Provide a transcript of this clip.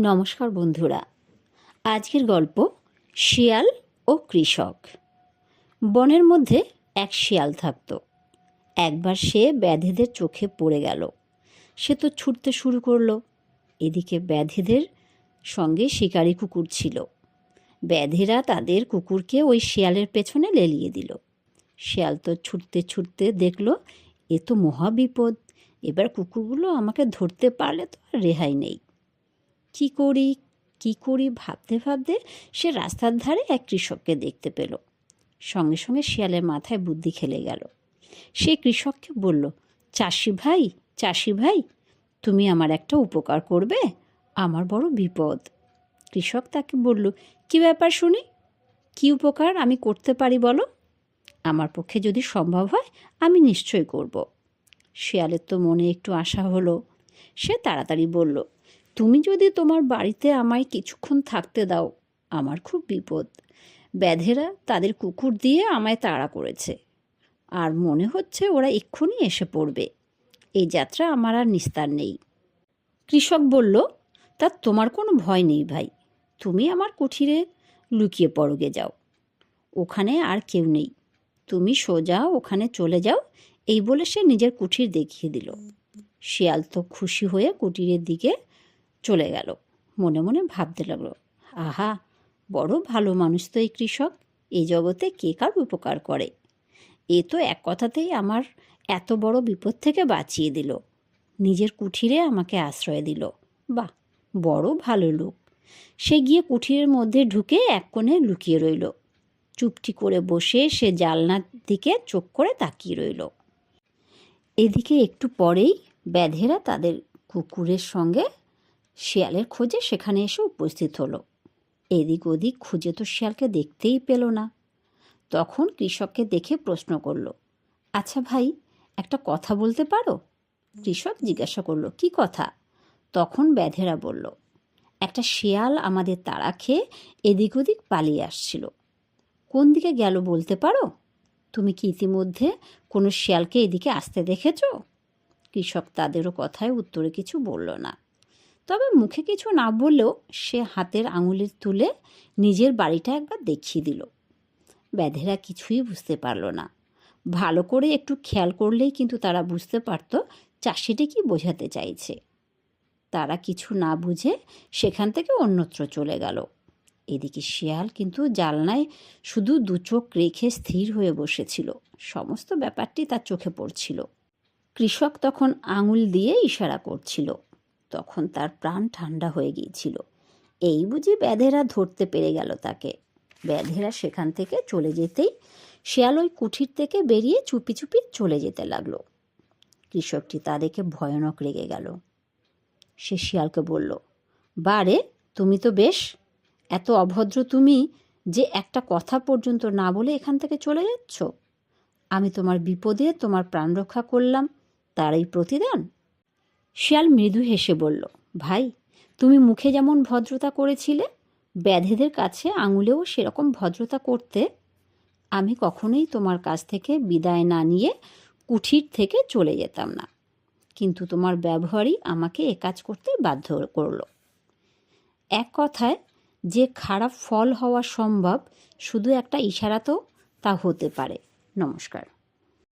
নমস্কার বন্ধুরা। আজকের গল্প শিয়াল ও কৃষক। বনের মধ্যে এক শিয়াল থাকত। একবার সে ব্যাধেদের চোখে পড়ে গেল। সে তো ছুটতে শুরু করল। এদিকে ব্যাধেদের সঙ্গে শিকারি কুকুর ছিল। ব্যাধেরা তাদের কুকুরকে ওই শিয়ালের পেছনে লেলিয়ে দিল। শিয়াল তো ছুটতে ছুটতে দেখল, এ তো মহা বিপদ এবার কুকুরগুলো আমাকে ধরতে পারলে তো আর রেহাই নেই। কি করি কি করি ভাবতে ভাবতে সে রাস্তার ধারে এক কৃষককে দেখতে পেল। সঙ্গে সঙ্গে শিয়ালের মাথায় বুদ্ধি খেলে গেল। সে কৃষককে বলল, চাষি ভাই চাষি ভাই, তুমি আমার একটা উপকার করবে, আমার বড় বিপদ। কৃষক তাকে বলল, কি ব্যাপার শুনি? কি উপকার আমি করতে পারি বলো? আমার পক্ষে যদি সম্ভব হয়, আমি নিশ্চয় করব। শিয়ালের তো মনে একটু আশা হলো। সে তাড়াতাড়ি বলল তুমি যদি তোমার বাড়িতে আমায় কিছুক্ষণ থাকতে দাও, আমার খুব বিপদ। ব্যাধেরা তাদের কুকুর দিয়ে আমায় তাড়া করেছে। আর মনে হচ্ছে ওরা এক্ষুনি এসে পড়বে। এই যাত্রা আমার আর নিস্তার নেই। কৃষক বলল, তা তোমার কোনো ভয় নেই ভাই। তুমি আমার কুঠিরে লুকিয়ে পড়গে যাও। ওখানে আর কেউ নেই। তুমি সোজা ওখানে চলে যাও। এই বলে সে নিজের কুঠির দেখিয়ে দিল। শিয়াল তো খুশি হয়ে কুটিরের দিকে চলে গেল। মনে মনে ভাবতে লাগল, আহা, বড় ভালো মানুষ তো এই কৃষক। এই জগতে কে কার উপকার করে? এ তো এক কথাতেই আমার এত বড় বিপদ থেকে বাঁচিয়ে দিল। নিজের কুঠিরে আমাকে আশ্রয় দিল। বাহ, বড় ভালো লোক। সে গিয়ে কুঠিরের মধ্যে ঢুকে এক কোণে লুকিয়ে রইল। চুপটি করে বসে সে জালনার দিকে চোখ করে তাকিয়ে রইল। এদিকে একটু পরেই ব্যাধেরা তাদের কুকুরের সঙ্গে শিয়ালের খোঁজে সেখানে এসে উপস্থিত হলো। এদিক ওদিক খুঁজে তো শিয়ালকে দেখতেই পেল না। তখন কৃষককে দেখে প্রশ্ন করল আচ্ছা ভাই, একটা কথা বলতে পারো? কৃষক জিজ্ঞাসা করল, কি কথা? তখন ব্যাধেরা বলল, একটা শিয়াল আমাদের তাড়া খেয়ে এদিক ওদিক পালিয়ে আসছিল। কোন দিকে গেল বলতে পারো? তুমি কি ইতিমধ্যে কোনো শিয়ালকে এদিকে আসতে দেখেছ? কৃষক তাদেরও কথায় উত্তরে কিছু বলল না। তবে মুখে কিছু না বললেও সে হাতের আঙুলের তুলে নিজের বাড়িটা একবার দেখিয়ে দিল। ব্যাধেরা কিছুই বুঝতে পারল না। ভালো করে একটু খেয়াল করলেই কিন্তু তারা বুঝতে পারত চাষিটি কি বোঝাতে চাইছে। তারা কিছু না বুঝে সেখান থেকে অন্যত্র চলে গেল। এদিকে শিয়াল কিন্তু জালনায় শুধু দু চোখ রেখে স্থির হয়ে বসেছিল। সমস্ত ব্যাপারটি তার চোখে পড়ছিল। কৃষক তখন আঙুল দিয়ে ইশারা করছিল। তখন তার প্রাণ ঠান্ডা হয়ে গিয়েছিল। এই বুঝি ব্যাধেরা ধরতে পেরে গেল তাকে। ব্যাধেরা সেখান থেকে চলে যেতেই শিয়াল ওই কুঠির থেকে বেরিয়ে চুপি চুপি চলে যেতে লাগল। কৃষকটি তা দেখে ভয়ানক রেগে গেল। সে শিয়ালকে বলল বারে তুমি তো বেশ, এত অভদ্র তুমি যে একটা কথা পর্যন্ত না বলে এখান থেকে চলে যাচ্ছ। আমি তোমার বিপদে তোমার প্রাণ রক্ষা করলাম, তার এই প্রতিদান শিয়াল মৃদু হেসে বলল, ভাই, তুমি মুখে যেমন ভদ্রতা করেছিলে, ব্যাধেদের কাছে আঙুলেও সেরকম ভদ্রতা করতে আমি কখনোই তোমার কাছ থেকে বিদায় না নিয়ে কুঠির থেকে চলে যেতাম না। কিন্তু তোমার ব্যবহারই আমাকে এ কাজ করতে বাধ্য করল। এক কথায়, যে খারাপ ফল হওয়া সম্ভব, শুধু একটা ইশারাতেও তা হতে পারে। নমস্কার।